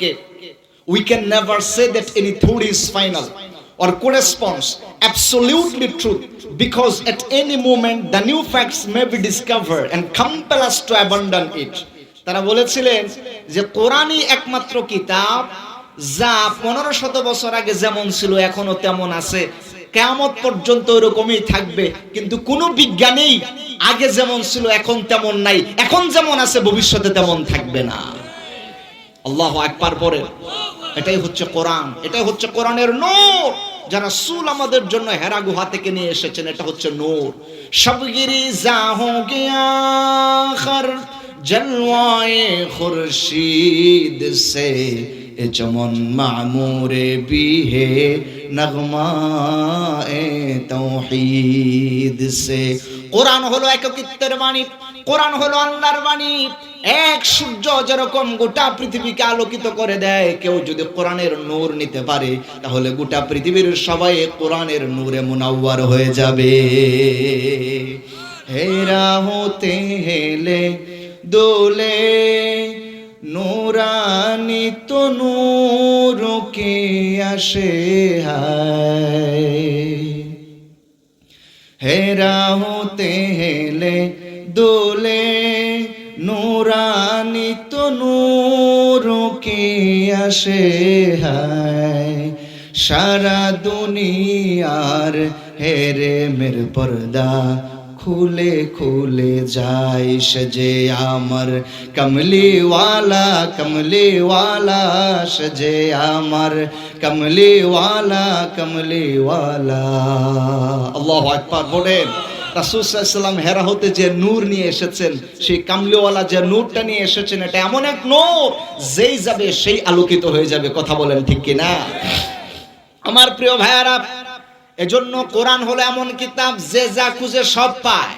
থেকে we can never say that any theory is final or corresponds absolutely truth because at any moment the new facts may be discover and compel us to abandon it তারা বলেছিলেন যে কোরআনই একমাত্র কিতাব যা পনেরো শত বছর আগে যেমন ছিল, এখনও তেমন আছে। কেমত পর্যন্ত এরকমই থাকবে, কিন্তু কোন বিজ্ঞানেই আগে যেমন ছিল, এখন তেমন নাই। এখন যেমন আছে, ভবিষ্যতে তেমন থাকবে না। আল্লাহ একবার পরে এটাই হচ্ছে কোরআন। এটাই হচ্ছে কোরআনের নূর। যারা সুল আমাদের জন্য হেরা গুহা থেকে নিয়ে এসেছেন, এটা হচ্ছে নূর। সবগিরি যা হো গিয়া জলওয়ায়ে খুরশিদ সে চমন মামুরে বিহে নগমায়ে তৌহিদ সে। কোরআন হলো এককিত্বের বাণী, কোরআন হলো আল্লাহর বাণী। এক সূর্য যেরকম গোটা পৃথিবীকে আলোকিত করে দেয়, কেউ যদি কোরআনের নূর নিতে পারে, তাহলে গোটা পৃথিবীর সবাই কোরআনের নূরে মুনাওয়ার হয়ে যাবে। হেরা হতে হেলে দোলে নূরানি তো নূরকে আসে হেরা হতে হেলে দোলে, নূরানি তো নূরকে আসে হায়। সারা দুনিয়ার হেরে মের পর্দা খুলে খুলে যায় সজে আমার। কমলিওয়ালা কমলিওয়ালা সজে আমার। কমলিওয়ালা কমলিওয়ালা আল্লাহ আকবার বলেন রাসুসাল্লাম হেরা হতে যে নূর নিয়ে এসেছেন, সেই কামলিওয়ালা যে নূরটা নিয়ে এসেছেন, এটা এমন এক নূর, যেই যাবে সেই আলোকিত হয়ে যাবে, কথা বলেন ঠিক কি না আমার প্রিয় ভাইয়ারা এজন্য কোরআন হলো এমন কিতাব যে যা খুঁজে সব পায়।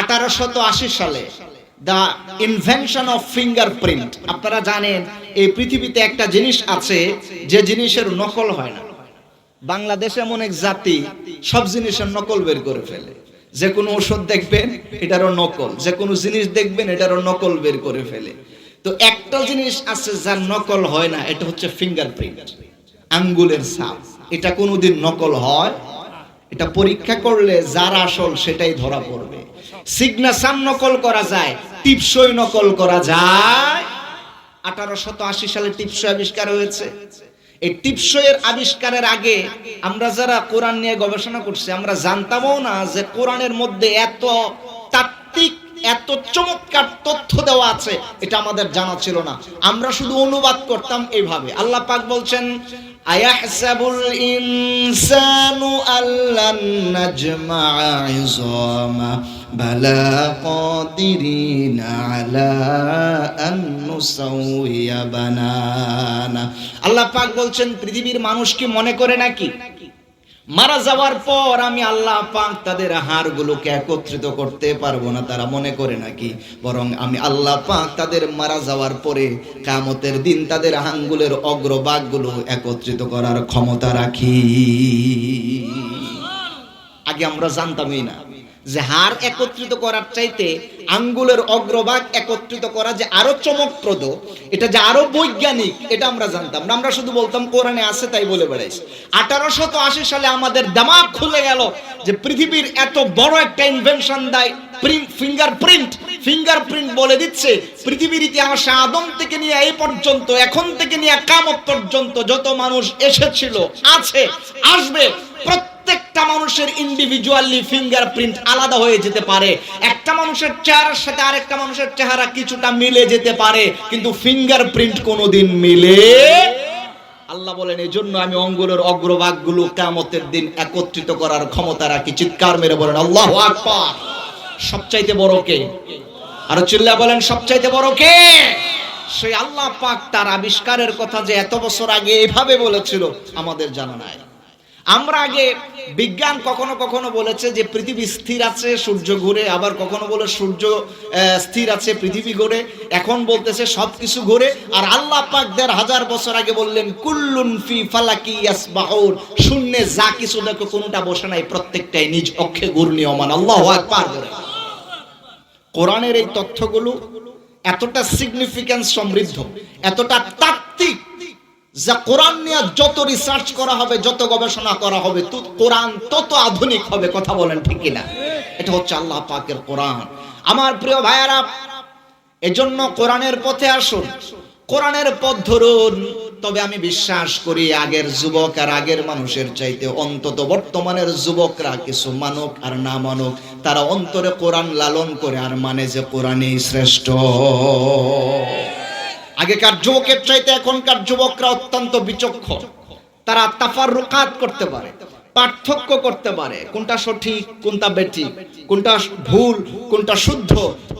আঠারোশত আশি সালে দ্য ইনভেনশন অফ ফিঙ্গারপ্রিন্ট। আপনারা জানেন, এই পৃথিবীতে একটা জিনিস আছে যে জিনিসের নকল হয় না। বাংলাদেশ এমন এক জাতি, সব জিনিসের নকল বের করে ফেলে। যে কোনো ওষুধ দেখবেন, এটারও নকল। যে কোনো জিনিস দেখবেন, এটারও নকল বের করে ফেলে। তো একটা জিনিস আছে যার নকল হয় না, এটা হচ্ছে ফিঙ্গারপ্রিন্ট, আঙ্গুলের ছাপ। এটা কোনোদিন নকল হয় এটা পরীক্ষা করলে যার আসল সেটাই ধরা পড়বে। সিগনেচার নকল করা যায়, টিপসই নকল করা যায়। আঠারোশত আশি সালে টিপসই আবিষ্কার হয়েছে। এই টিপসইয়ের আবিষ্কারের আগে আমরা যারা কোরআন নিয়ে গবেষণা করছি, আমরা জানতামও না যে কোরআনের মধ্যে এত তাত্ত্বিক, এত চমৎকার তথ্য দেওয়া আছে, এটা আমাদের জানা ছিল না। আমরা শুধু অনুবাদ করতাম এইভাবে। আল্লাহ পাক বলছেন আয়াহসাবুল ইনসানু আল্লান নাজমা ইযামা বালা قادرين على أن نسوي বানানা আল্লাহ পাক বলছেন, পৃথিবীর মানুষ কি মনে করে নাকি? মারা যাওয়ার পর আমি আল্লাহ পাক তাদের হাড়গুলোকে একত্রিত করতে পারব না, তারা মনে করে নাকি। বরং আমি আল্লাহ পাক তাদের মারা যাওয়ার পরে কামতের দিন তাদের আঙ্গুলের অগ্রভাগগুলো একত্রিত করার ক্ষমতা রাখি। আগে আমরা জানতামই না। যে হাড় একত্রিত করার চাইতে আঙ্গুলের অগ্রভাগ একত্রিত করা যে আরও চমকপ্রদ, এটা যে আরও বৈজ্ঞানিক, এটা আমরা জানতাম না। আমরা শুধু বলতাম, কোরআনে আছে তাই বলে বেড়াইছি। আঠারোশত আশি সালে আমাদের দামাগ খুলে গেল যে পৃথিবীর এত বড় একটা ইনভেনশন দেয় প্রিন্ট ফিঙ্গারপ্রিন্ট বলে দিচ্ছে। পৃথিবীর ইতিহাসে আদম থেকে নিয়ে এই পর্যন্ত, এখন থেকে নিয়ে কামত পর্যন্ত যত মানুষ এসেছিল, আছে, আসবে মানুষের ইন্ডিভিজুয়ালি ফিঙ্গারপ্রিন্ট আলাদা হয়ে যেতে পারে। একটা মানুষের চেহারার সাথে আরেকটা মানুষের চেহারা কিছুটা মিলে যেতে পারে, কিন্তু ফিঙ্গারপ্রিন্ট কোনোদিন মিলে আল্লাহ বলেন এই জন্য আমি অঙ্গুলের অগ্রভাগগুলো কামতের দিন একত্রিত করার ক্ষমতা রাখি। চিৎকার মেরে বলেন, আল্লাহ সবচাইতে বড় কে? আর চিল্লা বলেন, সবচাইতে বড় কে? সেই আল্লাহ পাক তার আবিষ্কারের কথা যে এত বছর আগে এভাবে বলেছিল, আমাদের জানা নাই। আমরা আগে বিজ্ঞান কখনো কখনো বলেছে যে পৃথিবী স্থির আছে, সূর্য ঘুরে, আবার কখনো বলে সূর্য স্থির আছে, পৃথিবী ঘুরে। এখন বলতেছে সবকিছু ঘুরে, আর আল্লাহ পাক দেড় হাজার বছর আগে বললেন, কুল্লুন ফি ফালাকি ইয়াসবাহুন। শূন্যে যা কিছু দেখো, কোনোটা বসে নাই, প্রত্যেকটাই নিজ অক্ষে ঘূর্ণীয়মান। আল্লাহু আকবার বলে। কোরআনের এই তথ্যগুলো এতটা সিগনিফিক্যান্স সমৃদ্ধ, এতটা তাত্ত্বিক যা কোরআন নিয়ে যত রিসার্চ করা হবে, যত গবেষণা করা হবে কোরআন তত আধুনিক হবে, কথা বলেন ঠিক কিনা? এটা হচ্ছে আল্লাহ পাকের কোরআন। আমার প্রিয় ভাইয়ারা, এজন্য কোরআনের পথে আসুন। কোরআনের পথ ধরুন। তবে আমি বিশ্বাস করি, আগের যুবক আর আগের মানুষের চাইতে অন্তত বর্তমানের যুবকরা কিছু মানুক আর না মানুক, তারা অন্তরে কোরআন লালন করে, আর মানে যে কোরআনই শ্রেষ্ঠ। আগেকার যুবকের চাইতে এখনকার যুবকরা অত্যন্ত বিচক্ষণ। তারা তাফার রুকাত করতে পারে, পার্থক্য করতে পারে, কোনটা সঠিক, কোনটা বেঠিক, কোনটা ভুল, কোনটা শুদ্ধ,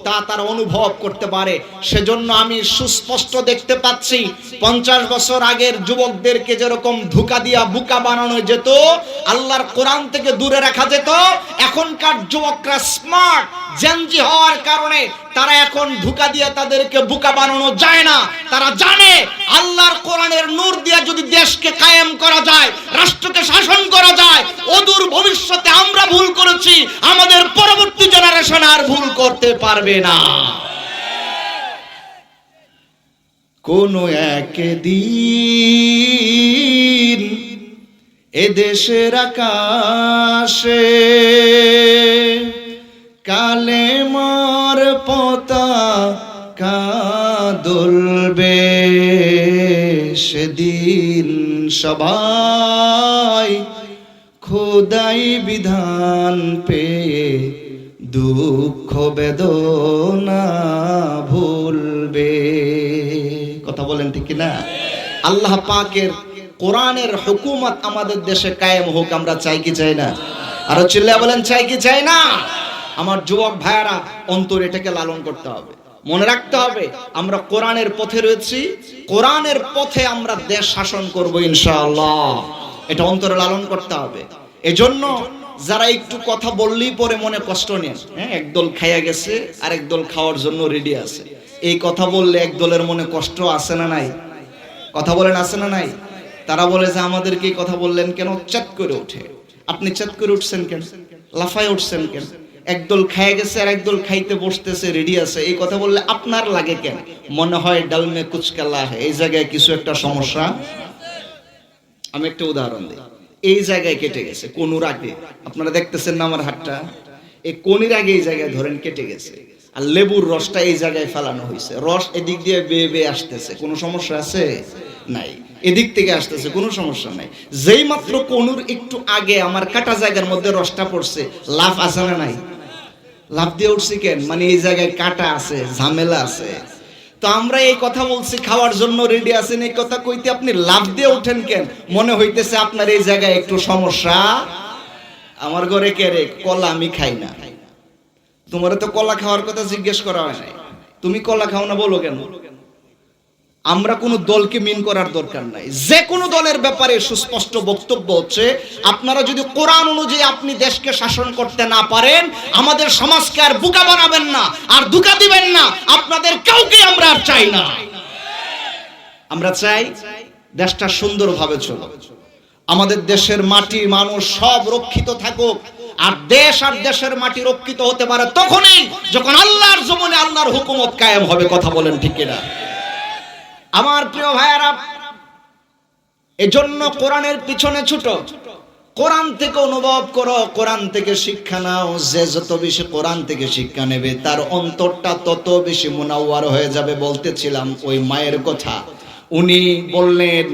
তা তারা অনুভব করতে পারে। সেজন্য আমি সুস্পষ্ট দেখতে পাচ্ছি, পঞ্চাশ বছর আগের যুবকদেরকে যেরকম ধোকা দিয়া বুকা বানানো যেত, আল্লাহর কোরআন থেকে দূরে রাখা যেত, এখনকার যুবকরা স্মার্ট জেনজি হওয়ার কারণে তারা এখন ধোকা দিয়ে তাদেরকে বুকা বানানো যায় না। তারা জানে আল্লাহর কোরআনের নূর দিয়ে যদি দেশকে কায়েম করা যায়, রাষ্ট্রকে শাসন করা যায়, অদূর ভবিষ্যতে আমরা ভুল করেছি, আমাদের পরবর্তী জেনারেশন আর ভুল করতে পারবে না। কোন একদিন এদেশের আকাশে কালে মার পতা কাদলবে সেদিন সবাই। খোদাই বিধান পেয়ে দুঃখ বেদনা ভুলবে। কথা বলেন ঠিক না আল্লাহ পাকের কোরআনের হুকুমত আমাদের দেশে কায়েম হোক, আমরা চাই কি চাই না? আরও চিল্লা বলেন, চাই কি চাই না? আমার যুবক ভাইয়ারা, অন্তর এটাকে লালন করতে হবে। মনে রাখতে হবে, আমরা কোরআনের পথে রয়েছি। কোরআনের পথে আমরা দেশ শাসন করব ইনশাআল্লাহ। এটা অন্তরে লালন করতে হবে। এজন্য যারা একটু কথা বললেই পরে মনে কষ্ট নেন হ্যাঁ একদল খাইয়া গেছে আর একদল খাওয়ার জন্য রেডি আছে। এই কথা বললে এক দলের মনে কষ্ট আছে না নাই? কথা বলেন আছে না নাই? তারা বলে যে, আমাদেরকে কথা বললেন কেন? চাত করে ওঠে। আপনি চাত করে উঠছেন কেন? লাফায় উঠছেন কেন? একদল খাইয়া গেছে আর একদল খাইতে বসতেছে রেডি আছে। এই কথা বললে আপনার লাগে কেন? মনে হয় ডালমে কুচকালা এই জায়গায় কিছু একটা সমস্যা। আমি একটা উদাহরণ দিই। এই জায়গায় কেটে গেছে, কোনুর আগে। আপনারা দেখতেছেন না আমার হাতটা? এই কোনির আগে এই জায়গায় ধরেন কেটে গেছে। আর লেবুর রসটা এই জায়গায় ফেলানো হয়েছে। রস এদিক দিয়ে বেয়ে বেয়ে আসতেছে। কোনো সমস্যা আছে? নাই। এদিক থেকে আসতেছে, কোনো সমস্যা নাই। যেই মাত্র কোনুর একটু আগে আমার কাটা জায়গার মধ্যে রসটা পড়ছে লাভ আছে না নাই? লাভ দিয়ে উঠছি কেন? মানে এই জায়গায় কাটা আছে, ঝামেলা আছে। তো আমরা এই কথা বলছি, খাওয়ার জন্য রেডি আছেন, এই কথা কইতে আপনি লাভ দিয়ে ওঠেন কেন? মনে হইতেছে আপনার এই জায়গায় একটু সমস্যা। আমার ঘরে কে রে? কলা আমি খাই না। তোমার তো কলা খাওয়ার কথা জিজ্ঞেস করা হয় নাই। তুমি কলা খাও না বলো কেন? আমরা কোনো দলকে মিন করার দরকার নাই। যে কোনো দলের ব্যাপারে সুস্পষ্ট বক্তব্য হচ্ছে, আপনারা যদি কোরআন অনুযায়ী আপনি দেশকে শাসন করতে না পারেন, আমাদের সমাজকে আর বুকা বানাবেন না, আর দুকা দিবেন না, আপনাদের কাউকে আমরা আর চাই না। আমরা চাই দেশটা সুন্দরভাবে চলো আমাদের দেশের মাটি মানুষ সব রক্ষিত থাকুক, আর দেশ আর দেশের মাটি রক্ষিত হতে পারে তখনই যখন আল্লাহর জমনে আল্লাহর হুকুমত কায়েম হবে, কথা বলেন ঠিক কিনা। আমার প্রিয় ভাইয়ারা, এজন্য কোরআনের পিছনে ছুট। কোরআন থেকে অনুভব করো, কোরআন থেকে শিক্ষা নাও। যে যত বেশি কোরআন থেকে শিক্ষা নেবে, তার অন্তরটা তত বেশি মুনাওয়ার হয়ে যাবে বলতেছিলাম ওই মায়ের কথা। উনি বললেন,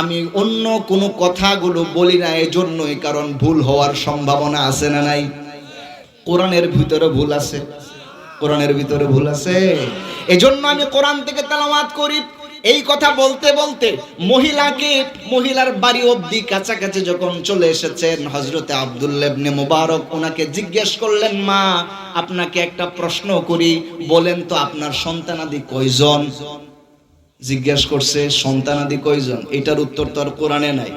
আমি অন্য কোনো কথাগুলো বলি না, এজন্যই কারণ ভুল হওয়ার সম্ভাবনা আছে না নাই? কোরআনের ভিতরে ভুল আছে। কোরআনের ভিতরে ভুল আছে। এজন্য আমি কোরআন থেকে তেলাওয়াত করি। এই কথা বলতে বলতে মহিলাকে, মহিলার বাড়ি অবধি কাছাকাছি যখন চলে এসেছেন হজরতে আবদুল্লেবনে মুবারক ওনাকে জিজ্ঞেস করলেন, মা, আপনাকে একটা প্রশ্ন করি, বলেন তো আপনার সন্তানাদি কয়জন? জিজ্ঞেস করছে, সন্তানাদি কয়জন? এটার উত্তর তো আর কোরআনে নাই।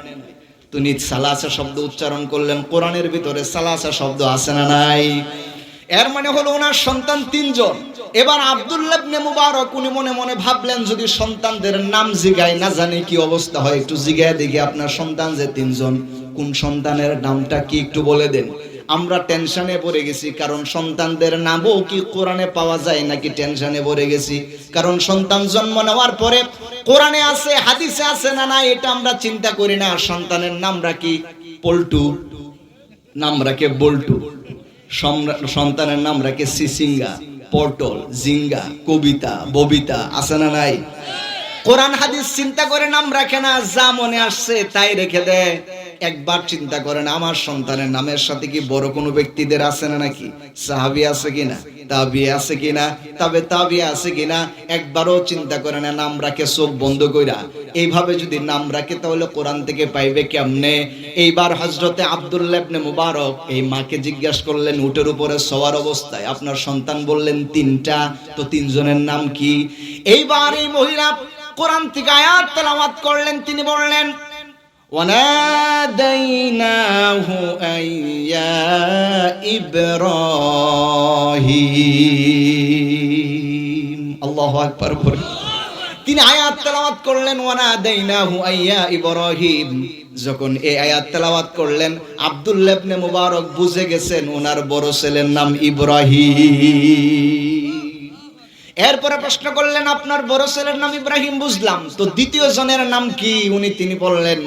তিনি সালাসা শব্দ উচ্চারণ করলেন, কোরআনের ভিতরে সালাসা শব্দ আছে না নাই? এর মানে হলো ওনার সন্তান তিনজন। এবার আব্দুল্লাহ ইবনে মুবারক উনি মনে মনে ভাবলেন, যদি সন্তানদের নাম জিগায়, না জানি কি অবস্থা হয়, একটু জিগায় দেখি আপনার সন্তান যে তিনজন, কোন সন্তানের নামটা কি একটু বলে দেন। আমরা টেনশনে পড়ে গেছি, কারণ সন্তানদের নামও কি কোরআনে পাওয়া যায় নাকি টেনশনে পড়ে গেছি। কারণ সন্তান জন্ম নেওয়ার পরে কোরআনে আছে, হাদিসে আছে, না না, এটা আমরা চিন্তা করি না, সন্তানের নাম রাখি পল্টু। নাম রাখে বল্টু? সন্তানের নাম রাখে সিসিঙ্গা? পটল জিঙ্গা কবিতা, ববিতা আছে না নাই। কোরআন হাদিস চিন্তা করে নাম রাখে না, যা মনে আসছে তাই রেখে দেয়। একবার চিন্তা করেন, আমার সন্তানের নামের সাথে কি বড় কোনো ব্যক্তিদের আছে না নাকি? সাহাবি আছে কিনা? তাবি আছে কিনা? তবে তাবি আছে কিনা? একবারও চিন্তা করে না, নাম রাখে, চোখ বন্ধ কইরা। এইভাবে যদি নাম রাখে, তাহলে কোরআন থেকে পাইবে কেমনে? এইবার হজরতে আব্দুল্লাহ ইবনে মুবারক এই মাকে জিজ্ঞাসা করলেন, উটের উপরে সওয়ার অবস্থায় আপনার সন্তান বললেন তিনটা, তো তিনজনের নাম কি? এইবার এই মহিলা কোরআন থেকে আয়াত তেলাওয়াত করলেন, তিনি বললেন وناديناه أن يا إبراهيم الله أكبر তিনি আয়াত তেলাওয়াত করলেন ওয়ানা দাইনাহু আইয়া ইব্রাহিম যখন এই আয়াত তেলাওয়াত করলেন আব্দুল্লাহ ইবনে মুবারক বুঝে গেছেন ওনার বড় ছেলের নাম ইব্রাহিম এরপরে প্রশ্ন করলেন, আপনার বড় ছেলের নাম ইব্রাহিম বুঝলাম। তো দ্বিতীয় জনের নাম কি? উনি তিনি বললেন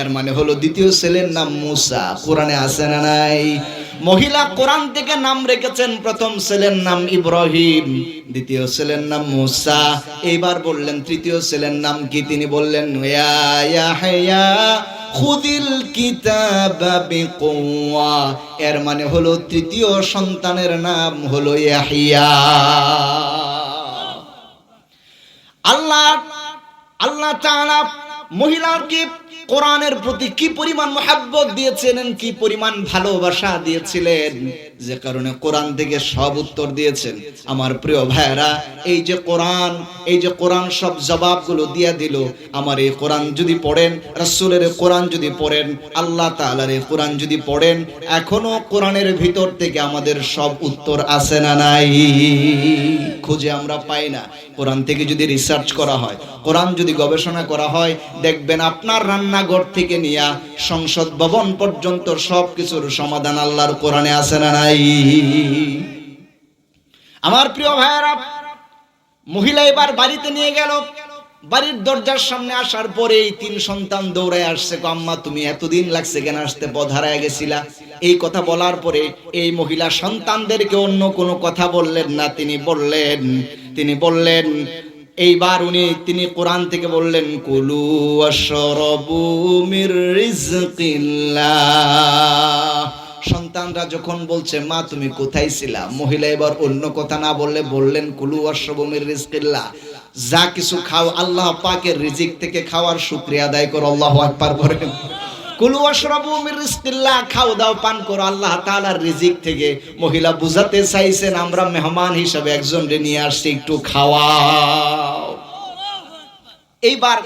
এর মানে হলো দ্বিতীয় ছেলের নাম মুসা। কোরআনে আছে না নাই? মহিলা কোরআন থেকে নাম রেখেছেন, প্রথম ছেলের নাম ইব্রাহিম, দ্বিতীয় ছেলের নাম মুসা। এইবার বললেন, তৃতীয় ছেলের নাম কি? তিনি বললেন, ইয়া ইয়াহইয়া খুদিল কিতাবা এর মানে হলো তৃতীয় সন্তানের নাম হলো ইয়াহিয়া। আল্লাহ আল্লাহ তাআলা মহিলাকে কোরআনের প্রতি কি পরিমাণ মোহাব্বত দিয়েছিলেন, কি পরিমাণ ভালোবাসা দিয়েছিলেন? যে কারণে কোরআন থেকে সব উত্তর দিয়েছেন। আমার প্রিয় ভাইয়েরা, এই যে কোরআন, এই যে কোরআন সব জবাবগুলো দিয়ে দিল। আমার এই কোরআন যদি পড়েন, রাসূলের কোরআন যদি পড়েন, আল্লাহ তাআলার এই কোরআন যদি পড়েন, এখনও কোরআনের ভিতর থেকে আমাদের সব উত্তর আসে না নাই? খুঁজে আমরা পাই না। কোরআন থেকে যদি রিসার্চ করা হয় কোরআন যদি গবেষণা করা হয়, দেখবেন আপনার রান্নাঘর থেকে নিয়ে সংসদ ভবন পর্যন্ত সব কিছুর সমাধান আল্লাহর কোরআনে আছে না নাই? আমার প্রিয় ভাইয়েরা, মহিলা এবার বাড়িতে নিয়ে গেল। বাড়ির দরজার সামনে আসার পরে এই তিন সন্তান দৌড়ায় আসছে। আম্মা, তুমি এতদিন লাগছে কেন আসতে? পথ হারায় গেছিলা। এই কথা বলার পরে এই মহিলা সন্তানদেরকে অন্য কোনো কথা বললেন না। তিনি বললেন তিনি বললেন এইবার উনি, তিনি কোরআন থেকে বললেন, কুলু সন্তানরা যখন বলছে, মা, তুমি কোথায় ছিলা? মহিলা এবার অন্য কথা না বললে বললেন, কুলু অশ্বমির রিজকিল্লা যা কিছু খাও, আল্লাহ পাকের রিজিক থেকে খাওয়ার শুক্রিয়া আদায় করো, আল্লাহ আকবার বলেন। কুলু অশরাবু খাও দাও, পান করো। আল্লাহ রিজিক থেকে মহিলা বুঝাতে চাইছেন, আমরা মেহমান হিসাবে একজন নিয়ে আসছি, একটু খাওয়াও। এইবার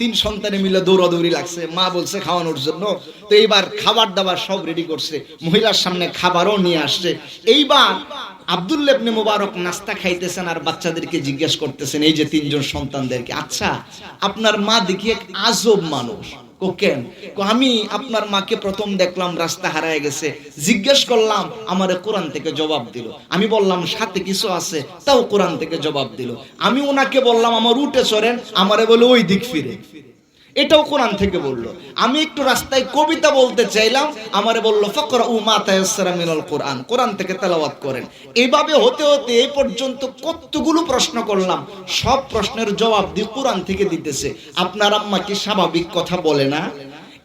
তিন সন্তানে মিলে দৌড়াদৌড়ি লাগছে। মা বলছে, খাওয়ানোর জন্য। তো এইবার খাবার দাবার সব রেডি করছে। মহিলার সামনে খাবারও নিয়ে আসছে। এইবার আব্দুল্লাহ ইবনে মুবারক নাস্তা খাইতেছেন আর বাচ্চাদেরকে জিজ্ঞেস করতেছেন, এই যে তিনজন সন্তানদেরকে। আচ্ছা আপনার মা দেখি এক আজব মানুষ। কো কেন আমি আপনার মাকে প্রথম দেখলাম, রাস্তা হারায় গেছে। জিজ্ঞেস করলাম, আমারে কোরআন থেকে জবাব দিল। আমি বললাম, সাথে কিছু আছে, তাও কোরআন থেকে জবাব দিল। আমি ওনাকে বললাম, আমার উঠে চড়েন, আমারে বলে ওই দিক ফিরে। এটাও কোরআন থেকে বলল। আমি একটু রাস্তায় কবিতা বলতে চাইলাম, আমারে বলল ফকর উ মিনাল কোরআন। কোরআন থেকে তেলাওয়াত করেন। এইভাবে হতে হতে এই পর্যন্ত কতগুলো প্রশ্ন করলাম। সব প্রশ্নের জবাব দিয়ে কোরআন থেকে দিতেছে। আপনার আম্মা কি স্বাভাবিক কথা বলে না?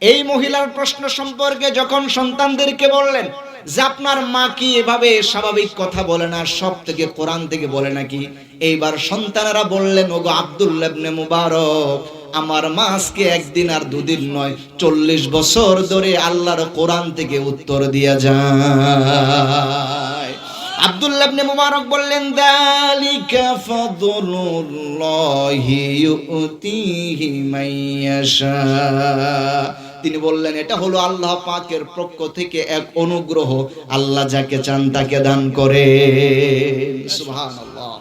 এই মহিলার প্রশ্ন সম্পর্কে যখন সন্তানদেরকে বললেন যে, আপনার মা কি এভাবে স্বাভাবিক কথা বলে না? সব থেকে কোরআন থেকে বলে নাকি? এইবার সন্তানেরা বললেন, ওগো আব্দুল্লাহ ইবনে মুবারক। আমার মা আজকে একদিন আর দুদিন নয়, চল্লিশ বছর ধরে আল্লাহর কোরআন থেকে উত্তর দিয়া যায়। আব্দুল্লাহ ইবনে মুবারক বললেন, দালিকা ফাদলুল্লাহি তিনি বললেন, এটা হলো আল্লাহ পাকের পক্ষ থেকে এক অনুগ্রহ। আল্লাহ যাকে চান তাকে দান করে সুবহানাল্লাহ।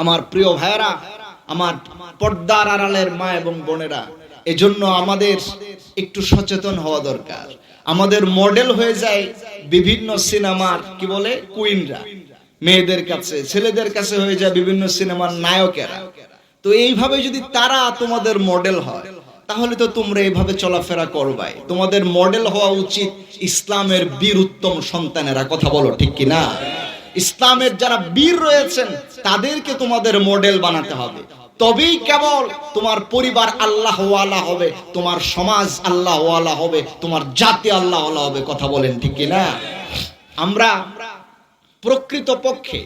আমার প্রিয় ভাইরা আমার পর্দার আড়ালের মা এবং বোনেরা, এজন্য আমাদের একটু সচেতন হওয়া দরকার। আমাদের মডেল হয়ে যায় বিভিন্ন সিনেমার, কি বলে? কুইনরা। মেয়েদের কাছে, ছেলেদের কাছে হয়ে যায় বিভিন্ন সিনেমার নায়কেরা। তো এইভাবে যদি তারা তোমাদের মডেল হয়, তাহলে তো তোমরা এইভাবে চলাফেরা করবাই। তোমাদের মডেল হওয়া উচিত ইসলামের বীর উত্তম সন্তানেরা, কথা বলো ঠিক কি না ইসলামের যারা বীর রয়েছেন, তাদেরকে তোমাদের মডেল বানাতে হবে। তবেই কেবল তোমার পরিবার আল্লাহ হবে, তোমার সমাজ আল্লাহ হবে, তোমার জাতি আল্লাহ হবে, কথা বলেন ঠিক না আমরা প্রকৃত পক্ষে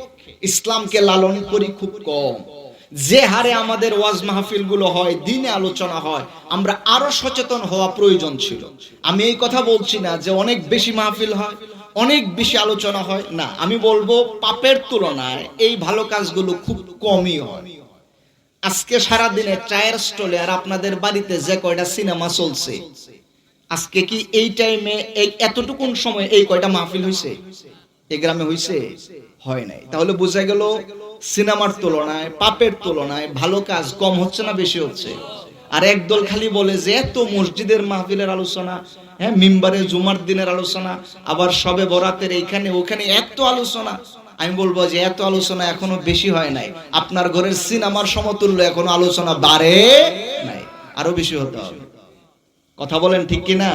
ইসলামকে লালন করি খুব কম। যে হারে আমাদের ওয়াজ মাহফিলগুলো হয়, দিনে আলোচনা হয়, আমরা আরও সচেতন হওয়া প্রয়োজন ছিল। আমি এই কথা বলছি না যে অনেক বেশি মাহফিল হয়, অনেক বেশি আলোচনা হয়, না, আমি বলব পাপের তুলনায় এই ভালো কাজগুলো খুব কমই হয়। আজকে সারা দিনে চায়ের স্টলে আর আপনাদের বাড়িতে যে কয়টা সিনেমা চলছে, আজকে কি এই টাইমে এই এতটুকুন সময় এই কয়টা মাহফিল হয়েছে এই গ্রামে হয়েছে হয় নাই। তাহলে বোঝা গেল সিনেমার তুলনায়, পাপের তুলনায় ভালো কাজ কম হচ্ছে না বেশি হচ্ছে? আর একদল খালি বলে যে, এত মসজিদের মাহফিলের আলোচনা হ্যাঁ মিম্বারে জুমার দিনের আলোচনা, আবার সবে বরাতের এইখানে ওখানে এত আলোচনা। আমি বলব যে এত আলোচনা এখনও বেশি হয় নাই। আপনার ঘরের সিনেমার সমতুল্য এখনও আলোচনা বাড়ে নাই। আরও বেশি হতে হবে। কথা বলেন ঠিক কি না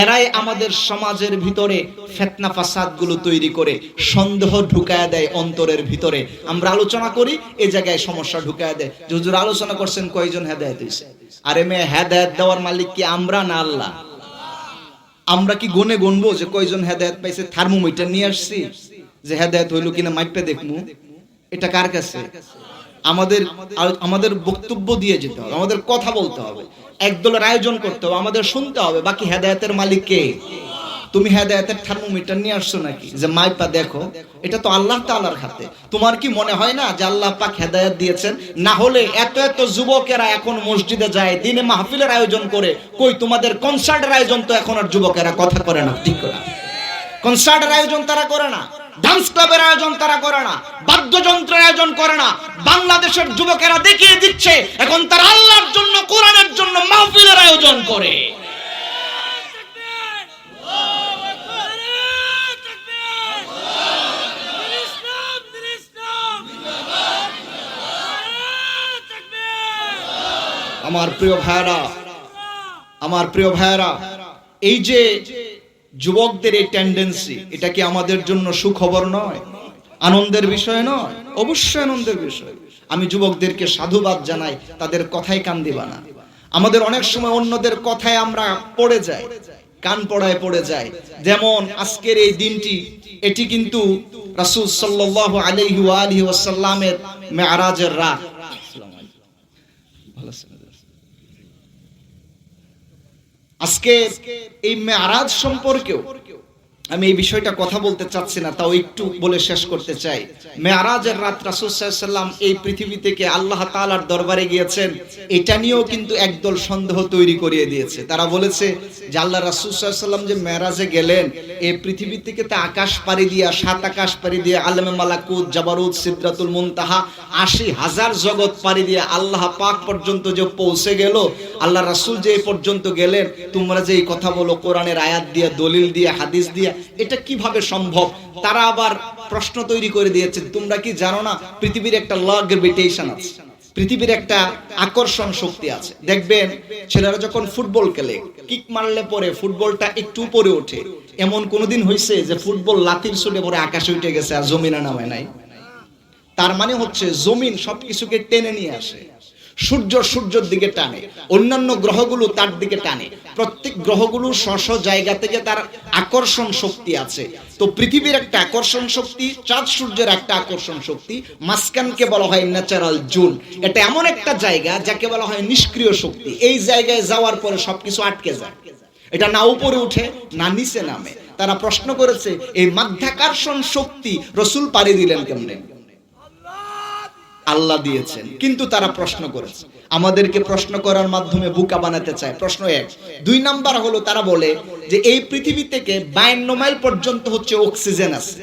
এরাই আমাদের সমাজের ভিতরে ফেতনা ফাসাদগুলো তৈরি করে সন্দেহ ঢুকায় দেয় অন্তরের ভিতরে। আমরা আলোচনা করি এই জায়গায় সমস্যা ঢুকায় দেয়। যে হুজুর আলোচনা করছেন কয়জন হেদায়ত হয়েছে আরে মেয়ে, হেদায়ত দেওয়ার মালিক কি আমরা না আল্লাহ? আমরা কি গনে গনবো যে কয়জন হেদায়ত পাইছে? থার্মোমিটার নিয়ে আসছি। যে হেদায়ত হইল কিনা মাইপে দেখমু। এটা কার কাছে? আমাদের আমাদের বক্তব্য দিয়ে যেতে হবে, আমাদের কথা বলতে হবে, একদলের আয়োজন করতে হবে, আমাদের শুনতে হবে, বাকি হেদায়তের মালিক কে? তুমি হেদায়তের থার্মোমিটার নিয়ে আসছো নাকি? যে মাইপা দেখো, এটা তো আল্লাহ তাআলার হাতে। তোমার কি মনে হয় না যে আল্লাহ পাক হেদায়ত দিয়েছেন? না হলে এত এত যুবকেরা এখন মসজিদে যায়, দিনে মাহফিলের আয়োজন করে, কই তোমাদের কনসার্টের আয়োজন তো এখন আর যুবকেরা কথা করে না, ঠিক করে কনসার্টের আয়োজন তারা করে না। ডান্স ক্লাবের আয়োজন তারা করে না, বাদ্যযন্ত্রের আয়োজন করে না, বাংলাদেশের যুবকেরা দেখিয়ে দিচ্ছে, এখন তারা আল্লাহর জন্য, কোরআনের জন্য মাহফিলের আয়োজন করে। আমার প্রিয় ভাইরা আমার প্রিয় ভাইরা এই যে যুবকদের এই টেন্ডেন্সি এটা কি আমাদের জন্য সুখবর নয়? আনন্দের বিষয় নয়? অবশ্যই আনন্দের বিষয়। আমি যুবকদেরকে সাধুবাদ জানাই, তাদের কথাই কান দিবা না। আমাদের অনেক সময় অন্যদের কথায় আমরা পড়ে যাই, কান পড়ায় পড়ে যায় যেমন আজকের এই দিনটি, এটি কিন্তু রাসূল সাল্লাল্লাহু আলাইহি ওয়া আলিহি ওয়াসাল্লামের রাত ভালো আছেন? আজকে এই মেয়ারাজ সম্পর্কেও আমি এই বিষয়টা কথা বলতে চাচ্ছি না, তাও একটু বলে শেষ করতে চাই। মেয়ারাজের রাত রাসুসাল্লাম এই পৃথিবী থেকে আল্লাহ তালার দরবারে গিয়েছেন, এটা নিয়েও কিন্তু একদল সন্দেহ তৈরি করিয়ে দিয়েছে। তারা বলেছে যে আল্লাহ রাসুসাল্লাম যে মেয়ারাজে গেলেন এই পৃথিবী থেকে তা আকাশ পাড়ি দিয়া, সাত আকাশ পাড়ি দিয়ে আলমে মালাকুত জাবারুদ সিদ্রাতুল মুনতাহা, আশি হাজার জগৎ পাড়ি দিয়ে আল্লাহ পাক পর্যন্ত যে পৌঁছে গেল, আল্লাহ রাসুল যে পর্যন্ত গেলেন, তোমরা যে এই কথা বলো, কোরআনের আয়াত দিয়ে, দলিল দিয়ে, হাদিস দিয়ে এটা কীভাবে সম্ভব? তারা আবার প্রশ্ন তৈরি করে দিয়েছে তোমরা কি জানো না, পৃথিবীর একটা ল গ্রেভিটেশন আছে, পৃথিবীর একটা আকর্ষণ শক্তি আছে। দেখবেন, ছেলেরা যখন ফুটবল খেলে, কিক মারলে পরে ফুটবলটা একটু উপরে ওঠে। এমন কোনোদিন হয়েছে যে ফুটবল লাতির সুলে পরে আকাশে উঠে গেছে আর জমিনা নামে নাই? তার মানে হচ্ছে জমিন সবকিছুকে টেনে নিয়ে আসে। সূর্য সূর্যের দিকে টানে। অন্যান্য গ্রহগুলো তার দিকে টানে। প্রত্যেক গ্রহগুলো স্ব জায়গা থেকে তার আকর্ষণ শক্তি আছে। তো পৃথিবীর একটা আকর্ষণ শক্তি, চাঁদ সূর্যের একটা আকর্ষণ শক্তি, মাঝখানকে বলা হয় ন্যাচারাল জোন এটা এমন একটা জায়গা যাকে বলা হয় নিষ্ক্রিয় শক্তি। এই জায়গায় যাওয়ার পরে সবকিছু আটকে যায়। এটা না উপরে উঠে, না নিচে নামে। তারা প্রশ্ন করেছে, এই মাধ্যাকর্ষণ শক্তি রসুল পাড়ি দিলেন কেমনে? আল্লাহ দিয়েছেন, কিন্তু তারা প্রশ্ন করেছে। আমাদেরকে প্রশ্ন করার মাধ্যমে বুকা বানাতে চায়। প্রশ্ন এক। দুই নাম্বার হলো, তারা বলে যে এই পৃথিবী থেকে বায়ান্ন মাইল পর্যন্ত হচ্ছে অক্সিজেন আছে।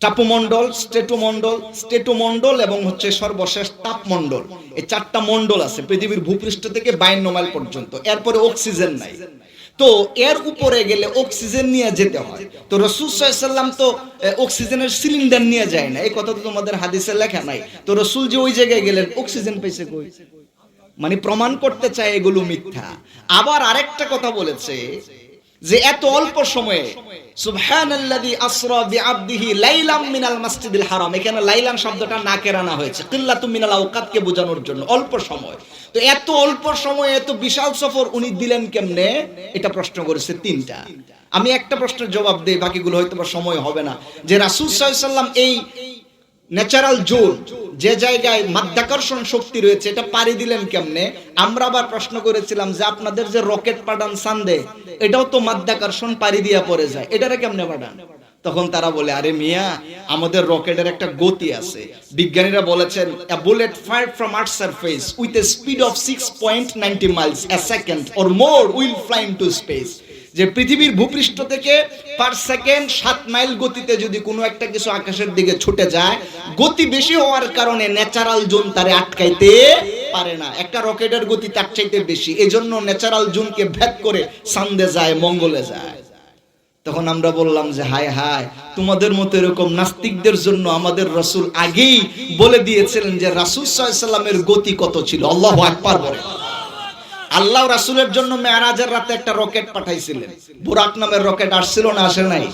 টাপমণ্ডল স্টেটোমণ্ডল স্টেটোমণ্ডল এবং হচ্ছে সর্বশেষ তাপমণ্ডল। এই চারটা মণ্ডল আছে পৃথিবীর ভূপৃষ্ঠ থেকে বায়ান্ন মাইল পর্যন্ত। এরপরে অক্সিজেন নাই। তো এর উপরে গেলে অক্সিজেন নিয়ে যেতে হয়। তো রসুল সাল্লাম তো অক্সিজেনের সিলিন্ডার নিয়ে যায় না। এই কথা তো তোমাদের হাদিসে লেখা নাই। তো রসুল যে ওই জায়গায় গেলেন অক্সিজেন পেয়েছে কই? মানে প্রমাণ করতে চায় এগুলো মিথ্যা। আবার আরেকটা কথা বলেছে যে এত অল্প সময়ে, সুবহানাল্লাযী আসরা বিআবদিহি লাইলাম মিনাল মাসজিদিল হারাম, এখানে লাইলাম শব্দটা নাকের আনা হয়েছে কিল্লাতু মিনাল আওকাতকে বোঝানোর জন্য, অল্প সময়। তো এত অল্প সময়ে, এত বিশাল সফর উনি দিলেন কেমনে? এটা প্রশ্ন করেছে তিনটা। আমি একটা প্রশ্নের জবাব দেই, বাকিগুলো হয়তো সময় হবে না। যে রাসূল সাল্লাল্লাহু আলাইহি সাল্লাম এই ন্যাচারাল জোন যে জায়গায় মাধ্যাকর্ষণ শক্তি রয়েছে, এটা পাড়ি দিলেন কেমনে? আমরা আবার প্রশ্ন করেছিলাম যে আপনাদের যে রকেট পাঠান সান্দে, এটাও তো মাধ্যাকর্ষণ পাড়ি দিয়া পড়ে যায়, এটারে কেমনে পাঠান? তখন তারা বলে, আরে মিয়া, আমাদের রকেটের একটা গতি আছে। বিজ্ঞানীরা বলেছেন, a bullet fired from earth's surface with a speed of 6.90 miles a second or more will fly into space. যে পৃথিবীর ভূপৃষ্ঠ থেকে পার সেকেন্ড সাত মাইল গতিতে যদি কোনো একটা কিছু আকাশের দিকে ছুটে যায়, গতি বেশি হওয়ার কারণে ন্যাচারাল জোন তারে আটকাইতে পারে না। একটা রকেটের গতি তার চাইতে বেশি। এজন্য ন্যাচারাল জোনকে ভেদ করে সান্দে যায়, মঙ্গলে যায়। তখন আমরা বললাম যে হায় হায় তোমাদের মতো এরকম নাস্তিকদের জন্য আমাদের রসুল আগেই বলে দিয়েছিলেন যে, রাসুল সাল্লামের গতি কত ছিল? আল্লাহ আকবার বলে। আল্লাহ রাসুলের জন্য মেয়ারাজের রাতে একটা রকেট পাঠাইছিলেন। বুরাক নামের রকেট আসছিল না, আসে নাই?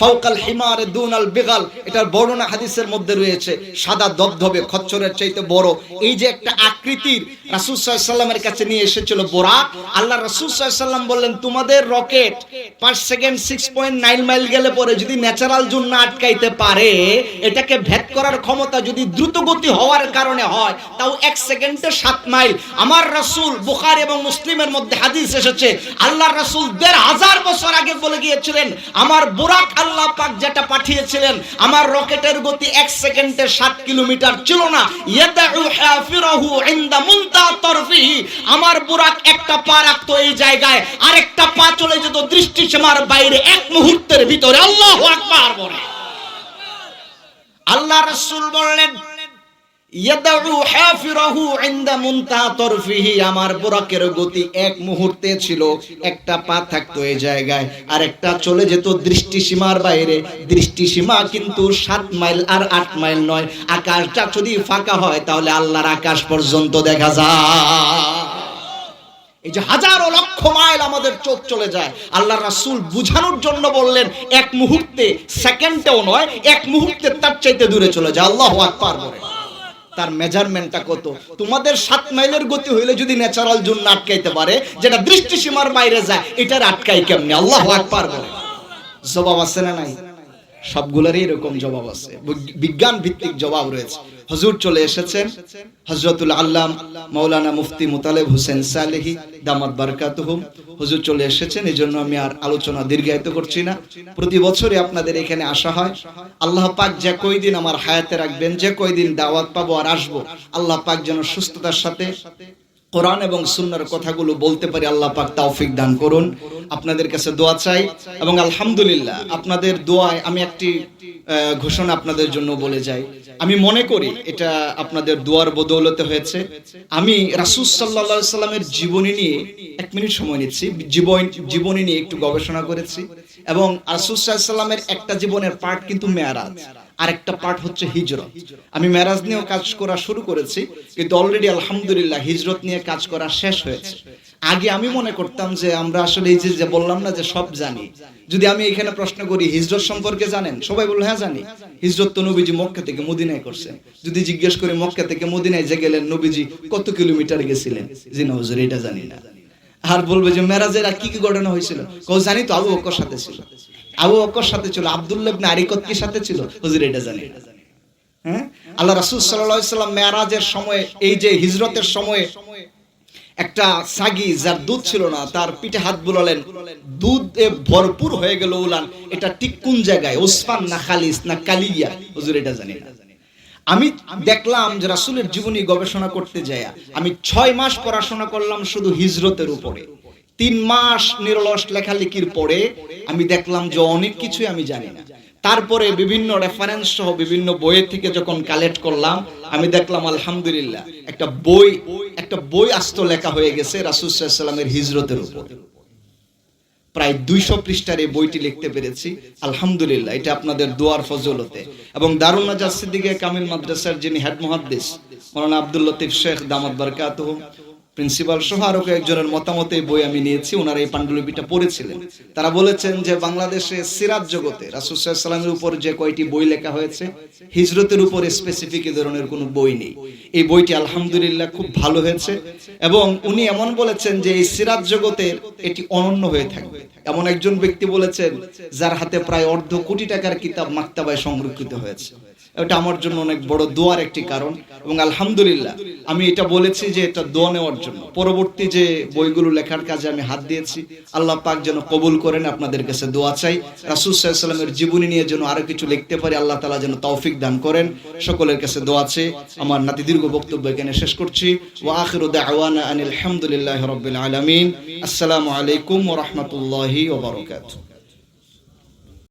ফাউকাল হিমারে দুনাল বিগাল। এটার বর্ণনা হাদিসের মধ্যে রয়েছে। সাদা দবদবে খচ্চরের চাইতে বড়। এই যে একটা আকৃতির রাসূল সাল্লামের কাছে নিয়ে এসেছিল বোরাক, আল্লাহ রাসূল সাল্লাম বললেন, তোমাদের rocket per second six point nine mile গেলে পরে যদি ন্যাচারাল জোন না আটকাইতে পারে, এটাকে ভেদ করার ক্ষমতা যদি দ্রুত গতি হওয়ার কারণে হয়, তাও এক সেকেন্ডে সাত মাইল। আমার রাসূল বুখারী এবং মুসলিমের মধ্যে হাদিস এসেছে, আল্লাহ রাসূল দেড় হাজার বছর আগে বলে গিয়েছিলেন, আমার বোরাক আল্লাহ পাক যেটা পাঠিয়েছিলেন, আমার রকেটের গতি এক সেকেন্ডে সাত কিলোমিটার ছিল না। আমার বুরাক একটা পা রাখতো এই জায়গায়, আরেকটা পা চলে যেত দৃষ্টি সীমার বাইরে, এক মুহূর্তের ভিতরে। আল্লাহ আল্লাহ রসুল বললেন এই আকাশটা যদি ফাঁকা হয়, তাহলে আল্লাহর আকাশ পর্যন্ত দেখা যায়। এই যে হাজারো লক্ষ মাইল আমাদের চোখ চলে যায়। আল্লাহ রাসুল বুঝানোর জন্য বললেন, এক মুহূর্তে, সেকেন্ডেও নয়, এক মুহূর্তে তার চাইতে দূরে চলে যায় আল্লাহ আকবার বলে। তার মেজারমেন্টটা কত? তোমাদের সাত মাইলের গতি হইলে যদি ন্যাচারাল জোন না আটকাইতে পারে, যেটা দৃষ্টিসীমার বাইরে যায়, এটার আটকাই কেমনি? আল্লাহ বলে। জবাব আছে না নাই? সবগুলোরই এরকম জবাব আছে। বিজ্ঞান ভিত্তিক জবাব রয়েছে। হজুর চলে এসেছেন। হজরতুল আল্লাম মাওলানা মুফতি মুতালেব হোসেন সালেহি, দামাত বারকাতুহুম। হুজুর চলে এসেছেন এই জন্য আমি আর আলোচনা দীর্ঘায়িত করছি না। প্রতি বছরই আপনাদের এখানে আসা হয়। আল্লাহ পাক যে কয়দিন আমার হায়াতে রাখবেন, যে কয়দিন দাওয়াত পাবো আর আসব, আল্লাহ পাক যেন সুস্থতার সাথে কোরআন এবং সুন্নার কথাগুলো বলতে পারি, আল্লাহ পাক তৌফিক দান করুন। আপনাদের কাছে দোয়া চাই এবং আলহামদুলিল্লাহ আপনাদের দোয়ায় আমি একটি ঘোষণা আপনাদের জন্য বলে যাই। আমি মনে করি এটা আপনাদের দোয়ার বদৌলতে হয়েছে। আমি রাসূল আলাইহি সাল্লামের জীবনী নিয়ে এক মিনিট সময় নিচ্ছি। জীবন, জীবনী নিয়ে একটু গবেষণা করেছি এবং রাসূল সাল্লামের একটা জীবনের পার্ট কিন্তু মেয়ারাজ আরেকটা পার্ট হচ্ছে হিজরত। আমি মেরাজ নিয়েও কাজ করা শুরু করেছি, কিন্তু অলরেডি আলহামদুলিল্লাহ হিজরত নিয়ে কাজ করা শেষ হয়েছে। আগে আমি মনে করতাম যে আমরা আসলে এই যে যে বললাম না যে সব জানি। যদি আমি এখানে প্রশ্ন করি, হিজরত সম্পর্কে জানেন? সবাই বলল হ্যাঁ জানি। হিজরত তো নবীজি মক্কা থেকে মদিনায় করছে। যদি জিজ্ঞেস করি, মক্কা থেকে মদিনায় যে গেলেন নবীজি, কত কিলোমিটার গেছিলেন? জি না, হুজুর, এটা জানি না। আর বলবে যে, মেরাজের কি কি ঘটনা হয়েছিল? কেউ জানি তো, আবু বকর সাথে ছিল। আবু বকর সাথে ছিল, আব্দুল্লাহ ইবনে আরিকত কি সাথে ছিল? হুজুর এটা জানি। হ্যাঁ? আল্লাহ রাসূল সাল্লাল্লাহু আলাইহি সাল্লাম মেরাজের সময়, এই যে হিজরতের সময় একটা সাগি যার দুধ ছিল না, তার পিঠে হাত বুলালেন, দুধে ভরপুর হয়ে গেল উলান। এটা ঠিক কোন জায়গায়? ওসমান না খালিস না কালিয়া? হুজুর এটা জানি না। আমি দেখলাম যে রাসূলের জীবনী গবেষণা করতে যায় আমি ছয় মাস পড়াশোনা করলাম শুধু হিজরতের উপরে। তিন মাস নিরলস লেখালেখির পরে আমি দেখলাম যে অনেক কিছুই আমি জানি না। তারপরে বিভিন্ন রেফারেন্স সহ বিভিন্ন বইয়ের থেকে যখন কালেক্ট করলাম, আমি দেখলাম আলহামদুলিল্লাহ একটা বই একটা বই আস্ত লেখা হয়ে গেছে রাসুসাল্লামের হিজরতের উপর। প্রায় দুইশো পৃষ্ঠার এই বইটি লিখতে পেরেছি। আলহামদুলিল্লাহ, এটা আপনাদের দোয়ার ফজলতে। এবং দারুণ নাজার কামিল মাদ্রাসার যিনি হেড মহাদ্দেশ মৌলানা আব্দুল লতিফ শেখ দামাত বারকাত প্রিন্সিপাল সহ আরও কয়েকজনের মতামতে এই বই আমি নিয়েছি, ওনারা এই পাণ্ডুলিপিটা পড়েছিলেন। তারা বলেছেন যে বাংলাদেশে সিরাত জগতে রাসুসাল্লামের উপর যে কয়টি বই লেখা হয়েছে, হিজরতের উপর স্পেসিফিক এ ধরনের কোনো বই নেই। এই বইটি আলহামদুলিল্লাহ খুব ভালো হয়েছে এবং উনি এমন বলেছেন যে এই সিরাত জগতের এটি অনন্য হয়ে থাকবে। এমন একজন ব্যক্তি বলেছেন, যার হাতে প্রায় অর্ধ কোটি টাকার কিতাব মাক্তাবায় সংরক্ষিত হয়েছে। এটা আমার জন্য অনেক বড় দোয়ার একটি কারণ এবং আলহামদুলিল্লাহ, আমি এটা বলেছি যে এটা দোয়া নেওয়ার জন্য। পরবর্তী যে বইগুলো লেখার কাজে আমি হাত দিয়েছি, আল্লাহ পাক যেন কবুল করেন, আপনাদের কাছে দোয়া চাই। রাসুল সাল্লামের জীবনী নিয়ে যেন আরও কিছু লিখতে পারি, আল্লাহ তালা যেন তৌফিক দান করেন। সকলের কাছে দোয়া চাই আমার নাতি দীর্ঘ বক্তব্য এখানে শেষ করছি। ওয়া আখিরু দাওয়ানা আনিল হামদুলিল্লাহি রাব্বিল আলামিন। আসসালামু আলাইকুম ওয়া রাহমাতুল্লাহি